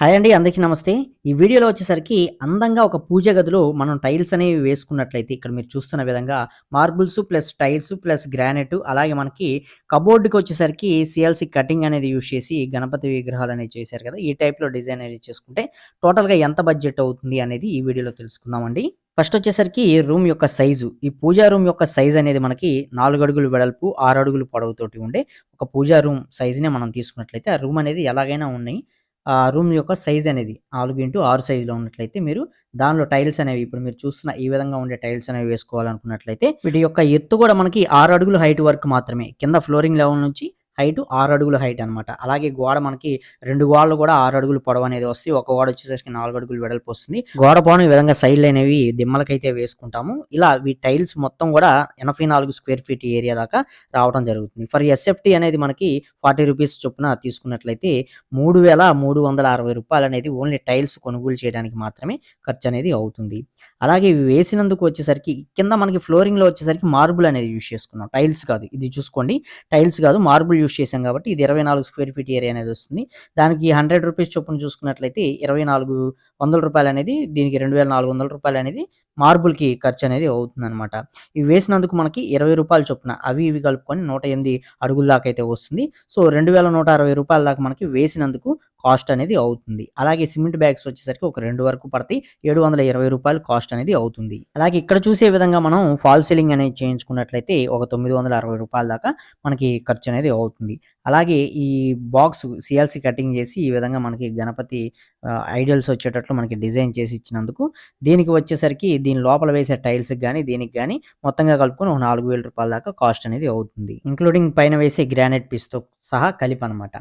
Hi అండి అందరికీ నమస్తే. ఈ వీడియోలో వచ్చేసరికి అందంగా ఒక పూజ గదిలో మనం టైల్స్ అనేవి వేసుకున్నట్లయితే ఇక్కడ మీరు చూస్తున్న విధంగా marbles plus tiles plus granite అలాగే మనకి కబోర్డ్కి వచ్చేసరికి సిఎల్సి కటింగ్ అనేది యూజ్ చేసి గణపతి విగ్రహాలు అనేవి చేశారు కదా. ఈ టైప్లో డిజైన్ అనేది చేసుకుంటే టోటల్గా ఎంత బడ్జెట్ అవుతుంది అనేది ఈ వీడియోలో తెలుసుకుందామండి. ఫస్ట్ వచ్చేసరికి రూమ్ యొక్క సైజు. ఈ పూజా రూమ్ యొక్క సైజ్ అనేది మనకి నాలుగు అడుగులు వెడల్పు ఆరు అడుగులు పొడవుతోటి ఉండే ఒక పూజా రూమ్ సైజునే మనం తీసుకున్నట్లయితే ఆ రూమ్ అనేది ఎలాగైనా ఉన్నాయి. ఆ రూమ్ యొక్క సైజ్ అనేది నాలుగు ఇంటూ ఆరు సైజులో ఉన్నట్లయితే మీరు దానిలో టైల్స్ అనేవి ఇప్పుడు మీరు చూస్తున్న ఈ విధంగా ఉండే టైల్స్ అనేవి వేసుకోవాలనుకున్నట్లయితే వీటి యొక్క ఎత్తు కూడా మనకి ఆరు అడుగులు హైట్ వరకు మాత్రమే. కింద ఫ్లోరింగ్ లెవెల్ నుంచి హైట్ ఆరు అడుగుల హైట్ అనమాట అలాగే గోడ మనకి రెండు గోడలు కూడా ఆరు అడుగులు పొడవు అనేది వస్తాయి. ఒక గోడ వచ్చేసరికి నాలుగు అడుగులు వెడల్పు వస్తుంది. గోడ పోను ఈ విధంగా సైడ్లు అనేవి దిమ్మలకైతే వేసుకుంటాము. ఇలా ఈ టైల్స్ మొత్తం కూడా ఎనభై నాలుగు స్క్వేర్ ఫీట్ ఏరియా దాకా రావడం జరుగుతుంది. ఫర్ ఎస్ఎఫ్టీ అనేది మనకి ఫార్టీ రూపీస్ చొప్పున తీసుకున్నట్లయితే మూడు వేల మూడు వందల అరవై రూపాయలు అనేది ఓన్లీ టైల్స్ కొనుగోలు చేయడానికి మాత్రమే ఖర్చు అనేది అవుతుంది. అలాగే ఇవి వేసినందుకు వచ్చేసరికి కింద మనకి ఫ్లోరింగ్లో వచ్చేసరికి మార్బుల్ అనేది యూజ్ చేసుకున్నాం. టైల్స్ కాదు. ఇది చూసుకోండి. టైల్స్ కాదు మార్బుల్ యూజ్ చేసాం కాబట్టి ఇది ఇరవై నాలుగు స్క్వేర్ ఫీట్ ఏరియా అనేది వస్తుంది. దానికి హండ్రెడ్ రూపీస్ చొప్పున చూసుకున్నట్లయితే ఇరవై నాలుగు వందల రూపాయలు అనేది దీనికి రెండు వేల నాలుగు వందల రూపాయలు అనేది మార్బుల్కి ఖర్చు అనేది అవుతుందన్నమాట. ఇవి వేసినందుకు మనకి ఇరవై రూపాయలు చొప్పున అవి ఇవి కలుపుకొని నూట ఎనిమిది అడుగుల దాకా అయితే వస్తుంది. సో రెండు వేల నూట అరవై రూపాయల దాకా మనకి వేసినందుకు కాస్ట్ అనేది అవుతుంది. అలాగే సిమెంట్ బ్యాగ్స్ వచ్చేసరికి ఒక రెండు వరకు పడతాయి. ఏడు వందల ఇరవై రూపాయలు కాస్ట్ అనేది అవుతుంది. అలాగే ఇక్కడ చూసే విధంగా మనం ఫాల్ సీలింగ్ అనేది చేయించుకున్నట్లయితే ఒక తొమ్మిది వందల అరవై రూపాయల దాకా మనకి ఖర్చు అనేది అవుతుంది. అలాగే ఈ బాక్స్ సిఎల్సి కటింగ్ చేసి ఈ విధంగా మనకి గణపతి ఐడియల్స్ వచ్చేటట్లు మనకి డిజైన్ చేసి ఇచ్చినందుకు దీనికి వచ్చేసరికి దీని లోపల వేసే టైల్స్కి కానీ దీనికి కానీ మొత్తంగా కలుపుకొని ఒక నాలుగు వేల రూపాయల దాకా కాస్ట్ అనేది అవుతుంది. ఇంక్లూడింగ్ పైన వేసే గ్రానైట్ పీస్తో సహా కలిపి అనమాట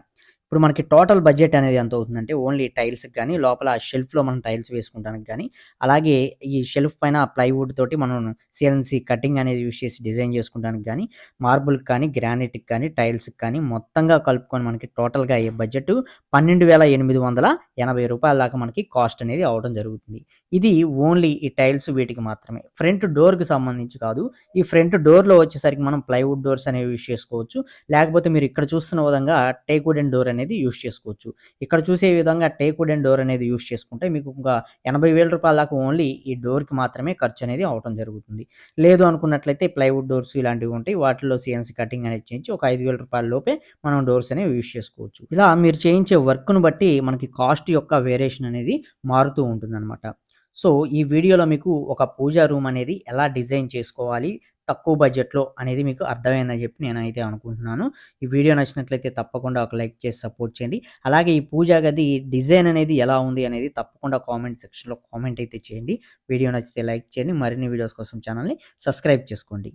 ఇప్పుడు మనకి టోటల్ బడ్జెట్ అనేది ఎంత అవుతుందంటే ఓన్లీ టైల్స్కి కానీ లోపల షెల్ఫ్లో మనం టైల్స్ వేసుకుంటానికి కానీ అలాగే ఈ షెల్ఫ్ పైన ప్లైవుడ్ తోటి మనం సిఎన్సి కటింగ్ అనేది యూస్ చేసి డిజైన్ చేసుకుంటానికి కానీ మార్బుల్కి కానీ గ్రానైట్కి కానీ టైల్స్కి కానీ మొత్తంగా కలుపుకొని మనకి టోటల్గా అయ్యే బడ్జెట్ పన్నెండు వేల ఎనిమిది వందల ఎనభై రూపాయల దాకా మనకి కాస్ట్ అనేది అవడం జరుగుతుంది. ఇది ఓన్లీ ఈ టైల్స్ వీటికి మాత్రమే. ఫ్రంట్ డోర్కి సంబంధించి కాదు ఈ ఫ్రంట్ డోర్లో వచ్చేసరికి మనం ప్లైవుడ్ డోర్స్ అనేవి యూస్ చేసుకోవచ్చు. లేకపోతే మీరు ఇక్కడ చూస్తున్న విధంగా టేక్ అండ్ డోర్ అనేది యూస్ చేసుకోవచ్చు. ఇక్కడ చూసే విధంగా టేక్ అండ్ డోర్ అనేది యూస్ చేసుకుంటే మీకు ఒక ఎనభై వేల రూపాయల దాకా ఓన్లీ ఈ డోర్కి మాత్రమే ఖర్చు అనేది అవడం జరుగుతుంది. లేదు అనుకున్నట్లయితే ప్లైవుడ్ డోర్స్ ఇలాంటివి ఉంటాయి. వాటిలో సిఎన్సి కటింగ్ అనేది చేయించి ఒక ఐదు వేల రూపాయల లోపే మనం డోర్స్ అనేవి యూస్ చేసుకోవచ్చు. ఇలా మీరు చేయించే వర్క్ను బట్టి మనకి కాస్ట్ యొక్క వేరియేషన్ అనేది మారుతూ ఉంటుంది సో ఈ వీడియోలో మీకు ఒక పూజా రూమ్ అనేది ఎలా డిజైన్ చేసుకోవాలి తక్కువ బడ్జెట్లో అనేది మీకు అర్థమైందని చెప్పి నేనైతే అనుకుంటున్నాను. ఈ వీడియో నచ్చినట్లయితే తప్పకుండా ఒక లైక్ చేసి సపోర్ట్ చేయండి. అలాగే ఈ పూజా గది డిజైన్ అనేది ఎలా ఉంది అనేది తప్పకుండా కామెంట్ సెక్షన్లో కామెంట్ అయితే చేయండి. వీడియో నచ్చితే లైక్ చేయండి. మరిన్ని వీడియోస్ కోసం ఛానల్ని సబ్స్క్రైబ్ చేసుకోండి.